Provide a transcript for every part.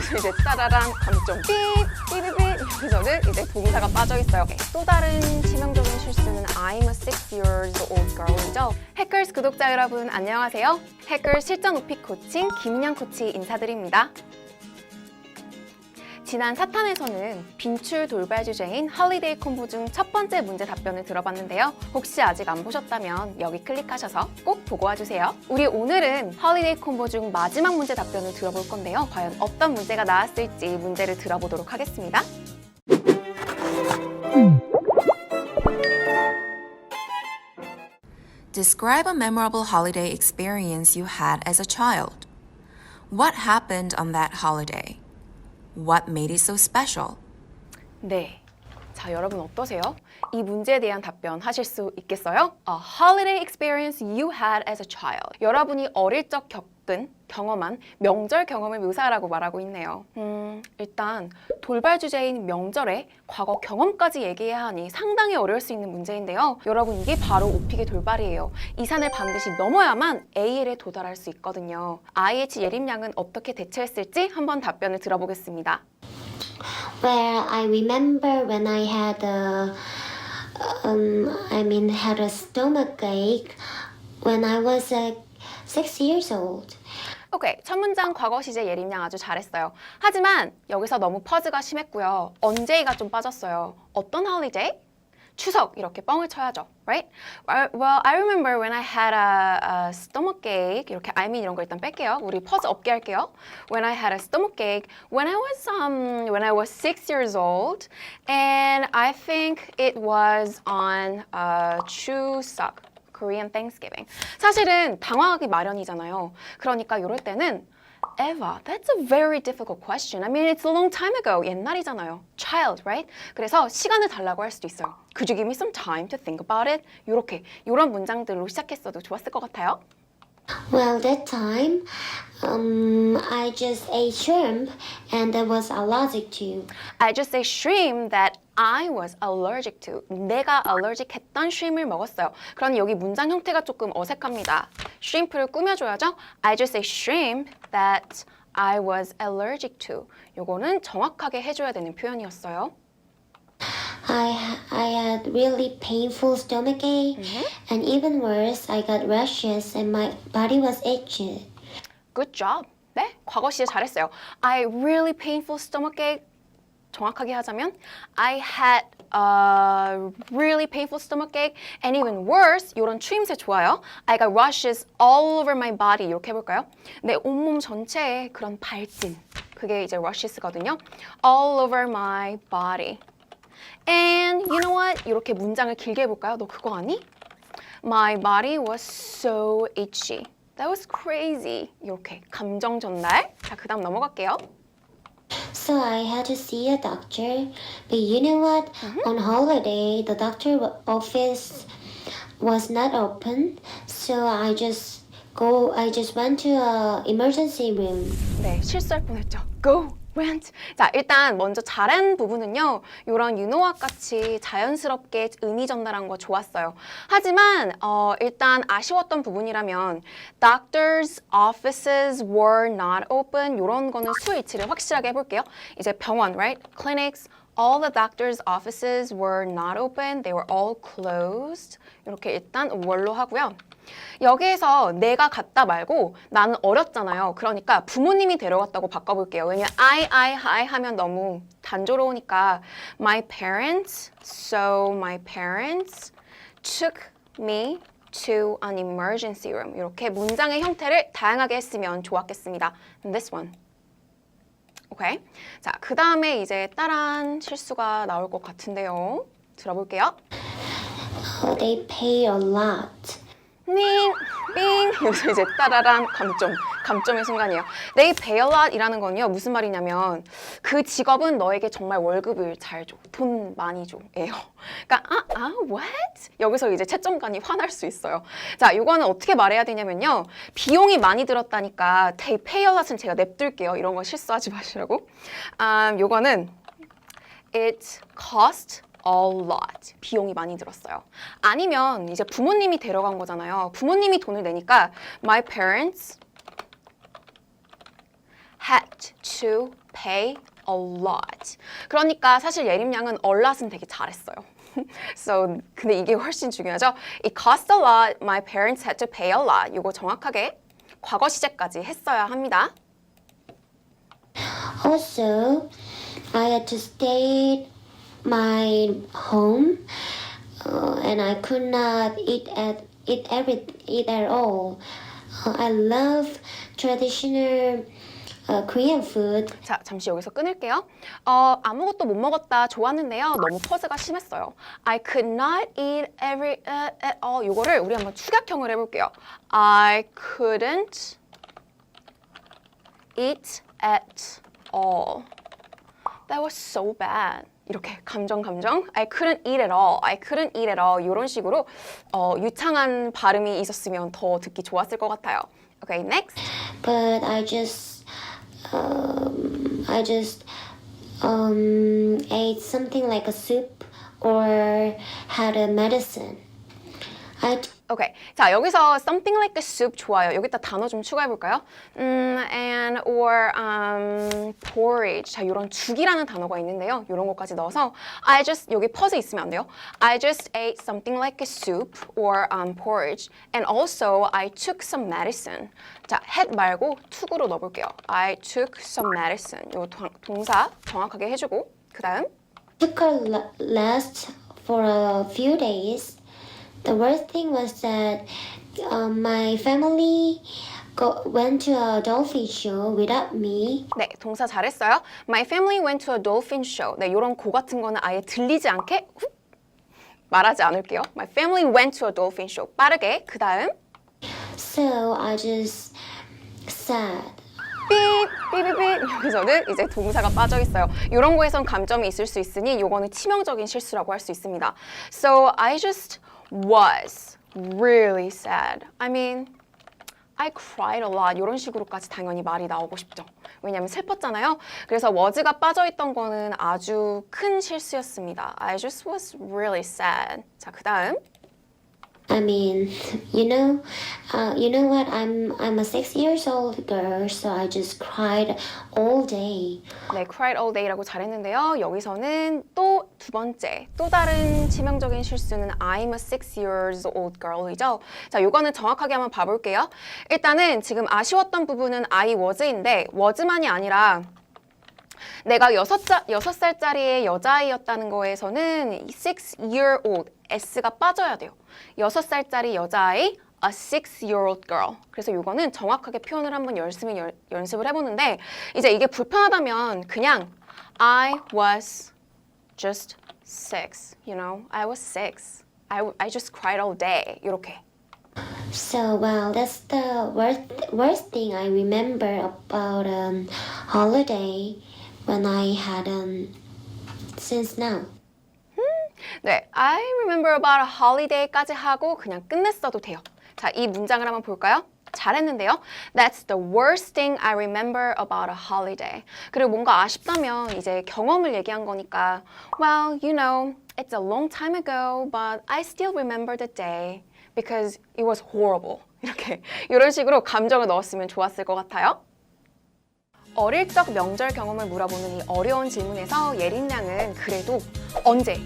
여기서 이제 따라란 감점 삐 삐삐삐 여기서는 이제 동사가 빠져 있어요. 또 다른 치명적인 실수는 I'm a six years old girl이죠. 해커스 구독자 여러분 안녕하세요. 해커 실전 오피 코칭 김은영 코치 인사드립니다. 지난 사탄에서는 빈출 돌발 주제인 헐리데이 콤보 중 첫 번째 문제 답변을 들어봤는데요. 혹시 아직 안 보셨다면 여기 클릭하셔서 꼭 보고 와주세요. 우리 오늘은 헐리데이 콤보 중 마지막 문제 답변을 들어볼 건데요. 과연 어떤 문제가 나왔을지 문제를 들어보도록 하겠습니다. Describe a memorable holiday experience you had as a child. What happened on that holiday? What made it so special? 네. 자, 여러분 어떠세요? 이 문제에 대한 답변 하실 수 있겠어요? A holiday experience you had as a child. 여러분이 어릴 적 겪 은 경험한 명절 경험을 묘사하라고 말하고 있네요. 음, 일단 돌발 주제인 명절에 과거 경험까지 얘기해야 하니 상당히 어려울 수 있는 문제인데요. 여러분 이게 바로 오픽의 돌발이에요. 이 산을 반드시 넘어야만 AL에 도달할 수 있거든요. IH 예림양은 어떻게 대처했을지 한번 답변을 들어보겠습니다. Well, I remember when I had a, um, I mean, had a stomach ache when I was uh, six years old. 오케이, 첫 문장 과거 시제 예림양 아주 잘했어요. 하지만 여기서 너무 퍼즈가 심했고요. 언제가 좀 빠졌어요. 어떤 holiday? 추석 이렇게 뻥을 쳐야죠, right? Well, I remember when I had a, a stomach ache 이렇게 I mean 이런 거 일단 뺄게요. 우리 퍼즈 없게 할게요. When I had a stomach ache when I was um when I was six years old, and I think it was on uh, 추석. Korean Thanksgiving. 사실은 당황하기 마련이잖아요. 그러니까 이럴 때는 Eva, that's a very difficult question. I mean, it's a long time ago. 옛날이잖아요. Child, right? 그래서 시간을 달라고 할 수도 있어요. Could you give me some time to think about it? 이렇게 이런 문장들로 시작했어도 좋았을 것 같아요. Well, that time, um, I just ate shrimp and I was allergic to. I just say shrimp that I was allergic to. 내가 allergic 했던 shrimp을 먹었어요. 그럼 여기 문장 형태가 조금 어색합니다. shrimp를 꾸며줘야죠. I just say shrimp that I was allergic to. 요거는 정확하게 해줘야 되는 표현이었어요. I I had really painful stomach ache, and even worse, I got rashes and my body was itchy. Good job. 네, 과거 시제 잘했어요. I really painful stomachache. 정확하게 하자면 I had a really painful stomachache and even worse 이런 추임새 좋아요. I got rashes all over my body 이렇게 해볼까요? 내 온몸 전체에 그런 발진 그게 이제 rashes거든요. All over my body. And you know what? 이렇게 문장을 길게 해볼까요? 너 그거 아니? My body was so itchy. That was crazy. 이렇게 감정 전달. 자, 그 다음 넘어갈게요. So I had to see a doctor. But you know what? On holiday, the doctor wa- office was not open. So I just go. I just went to a emergency room. 네, 실수할 뻔했죠. Go, Went. 자, 일단 먼저 잘한 부분은요. 이런 윤호학 같이 자연스럽게 의미 전달한 거 좋았어요. 하지만 어, 일단 아쉬웠던 부분이라면 doctors' offices were not open 이런 거는 수일치를 확실하게 해볼게요. 이제 병원, right? Clinics. All the doctors' offices were not open. They were all closed. 이렇게 일단 월로 하고요. 여기에서 내가 갔다 말고 나는 어렸잖아요. 그러니까 부모님이 데려갔다고 바꿔볼게요. 왜냐면 I, I, I 하면 너무 단조로우니까 my parents, so my parents took me to an emergency room. 이렇게 문장의 형태를 다양하게 했으면 좋았겠습니다. This one. 오케이. 자, 그 다음에 이제 따란 실수가 나올 것 같은데요. 들어볼게요. They pay a lot. 빙 여기서 이제 따라란 감점, 감점의 순간이에요. They pay a lot 이라는 건요 무슨 말이냐면 그 직업은 너에게 정말 월급을 잘 줘, 돈 많이 줘, 예요. 그러니까 아, 아, what? 여기서 이제 채점관이 화날 수 있어요. 자, 이거는 어떻게 말해야 되냐면요 비용이 많이 들었다니까 they pay a lot은 제가 냅둘게요. 이런 거 실수하지 마시라고. 아, 요거는 it cost a lot. 비용이 많이 들었어요. 아니면 이제 부모님이 데려간 거잖아요. 부모님이 돈을 내니까 my parents had to pay a lot. 그러니까 사실 예림양은 a lot은 되게 잘했어요. so 근데 이게 훨씬 중요하죠. It cost a lot. My parents had to pay a lot. 이거 정확하게 과거 시제까지 했어야 합니다. Also, I had to stay my home, uh, and I could not eat at eat every eat at all. Uh, I love traditional uh, Korean food. 자, 잠시 여기서 끊을게요. 어, 아무것도 못 먹었다 좋았는데요. 너무 퍼즈가 심했어요. I could not eat every uh, at all. 이거를 우리 한번 축약형을 해볼게요. I couldn't eat at all. That was so bad. 이렇게 감정 감정. I couldn't eat at all. I couldn't eat at all. 이런 식으로 어, 유창한 발음이 있었으면 더 듣기 좋았을 것 같아요. Okay, next. but I just um, I just um, ate something like a soup or had a medicine. I 오케이. 자, 여기서 something like a soup 좋아요. 여기다 단어 좀 추가해 볼까요? 음, and or um, porridge. 자, 이런 죽이라는 단어가 있는데요. 이런 것까지 넣어서 I just 여기 퍼즈 있으면 안 돼요. I just ate something like a soup or um, porridge. And also I took some medicine. 자, had 말고 took으로 넣어 볼게요. I took some medicine. 요 동- 동사 정확하게 해 주고 그 다음 took a last for a few days. The worst thing was that um, my family go- went to a dolphin show without me. 네, 동사 잘했어요. My family went to a dolphin show. 네, 이런 고 같은 거는 아예 들리지 않게 훅 말하지 않을게요. My family went to a dolphin show. 빠르게. 그 다음 So I just sad. 삐, 삐삐삐. 여기서는 이제 동사가 빠져 있어요. 이런 거에선 감점이 있을 수 있으니 이거는 치명적인 실수라고 할 수 있습니다. So I just was really sad. I mean, I cried a lot. 이런 식으로까지 당연히 말이 나오고 싶죠. 왜냐면 슬펐잖아요. 그래서 was가 빠져 있던 거는 아주 큰 실수였습니다. I just was really sad. 자, 그 다음 I mean, you know, uh, you know what? I'm I'm a six years old girl, so I just cried all day. 네, cried all day라고 잘했는데요. 여기서는 또 두 번째, 또 다른 치명적인 실수는 I'm a six years old girl이죠. 자, 요거는 정확하게 한번 봐볼게요. 일단은 지금 아쉬웠던 부분은 I was인데 was만이 아니라 내가 여섯, 자, 여섯 살짜리의 여자아이였다는 거에서는 six year old, s가 빠져야 돼요. 여섯 살짜리 여자아이, a six-year-old girl. 그래서 이거는 정확하게 표현을 한번 열심히 열- 연습을 해보는데 이제 이게 불편하다면 그냥 I was just six, you know, I was six. I, I just cried all day. 이렇게. So well, that's the worst worst thing I remember about um holiday when I had um since now. 네, I remember about a holiday까지 하고 그냥 끝냈어도 돼요. 자, 이 문장을 한번 볼까요? 잘했는데요. That's the worst thing I remember about a holiday. 그리고 뭔가 아쉽다면 이제 경험을 얘기한 거니까 Well, you know, it's a long time ago, but I still remember the day because it was horrible. 이렇게 이런 식으로 감정을 넣었으면 좋았을 것 같아요. 어릴 적 명절 경험을 물어보는 이 어려운 질문에서 예린 양은 그래도 언제,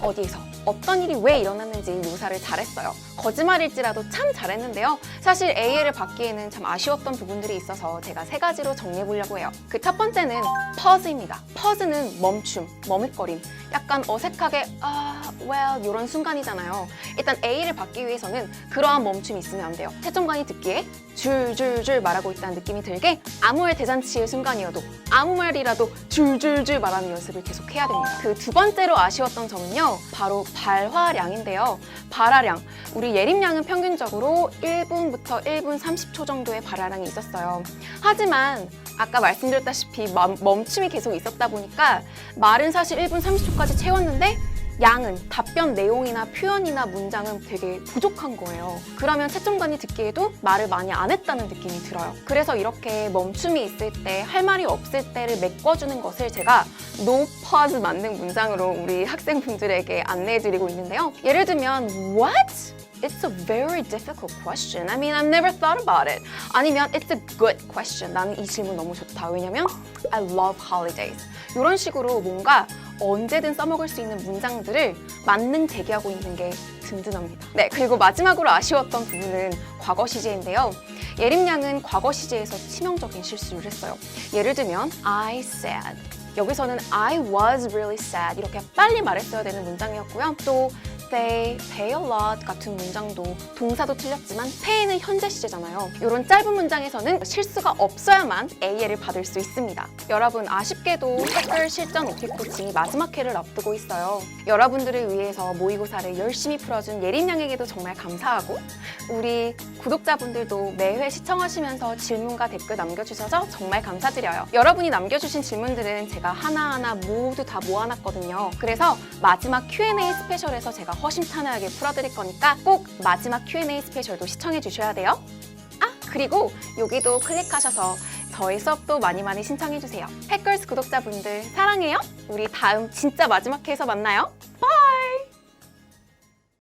어디에서, 어떤 일이 왜 일어났는지 묘사를 잘했어요. 거짓말일지라도 참 잘했는데요. 사실 A를 받기에는 참 아쉬웠던 부분들이 있어서 제가 세 가지로 정리해 보려고 해요. 그 첫 번째는 퍼즈입니다. 퍼즈는 멈춤, 머뭇거림, 약간 어색하게 아, well 이런 순간이잖아요. 일단 A를 받기 위해서는 그러한 멈춤이 있으면 안 돼요. 채점관이 듣기에 줄줄줄 말하고 있다는 느낌이 들게 말 대잔치의 순간이어도 아무 말이라도 줄줄줄 말하는 연습을 계속 해야 됩니다. 그 두 번째로 아쉬웠던 점은요, 바로 발화량인데요. 발화량. 우리 예림양은 평균적으로 1분부터 1분 30초 정도의 발화량이 있었어요. 하지만 아까 말씀드렸다시피 멈- 멈춤이 계속 있었다 보니까 말은 사실 1분 30초까지 채웠는데 양은 답변 내용이나 표현이나 문장은 되게 부족한 거예요. 그러면 채점관이 듣기에도 말을 많이 안 했다는 느낌이 들어요. 그래서 이렇게 멈춤이 있을 때, 할 말이 없을 때를 메꿔주는 것을 제가 no pause 만능 문장으로 우리 학생분들에게 안내해드리고 있는데요. 예를 들면 what? It's a very difficult question. I mean, I've never thought about it. 아니면 it's a good question. 나는 이 질문 너무 좋다. 왜냐면 I love holidays. 이런 식으로 뭔가 언제든 써먹을 수 있는 문장들을 만능 제기하고 있는 게 든든합니다. 네, 그리고 마지막으로 아쉬웠던 부분은 과거 시제인데요. 예림 양은 과거 시제에서 치명적인 실수를 했어요. 예를 들면 I said 여기서는 I was really sad 이렇게 빨리 말했어야 되는 문장이었고요. 또 they pay a lot 같은 문장도 동사도 틀렸지만 pay는 현재 시제잖아요. 이런 짧은 문장에서는 실수가 없어야만 AL을 받을 수 있습니다. 여러분 아쉽게도 댓글 실전 오피 코칭이 마지막 회를 앞두고 있어요. 여러분들을 위해서 모의고사를 열심히 풀어준 예린 양에게도 정말 감사하고 우리 구독자분들도 매회 시청하시면서 질문과 댓글 남겨주셔서 정말 감사드려요. 여러분이 남겨주신 질문들은 제가 하나하나 모두 다 모아놨거든요. 그래서 마지막 Q&A 스페셜에서 제가 허심탄회하게 풀어드릴 거니까 꼭 마지막 Q&A 스페셜도 시청해 주셔야 돼요. 아 그리고 여기도 클릭하셔서 저희 수업도 많이 많이 신청해 주세요. 팩걸스 구독자분들 사랑해요. 우리 다음 진짜 마지막 회에서 만나요.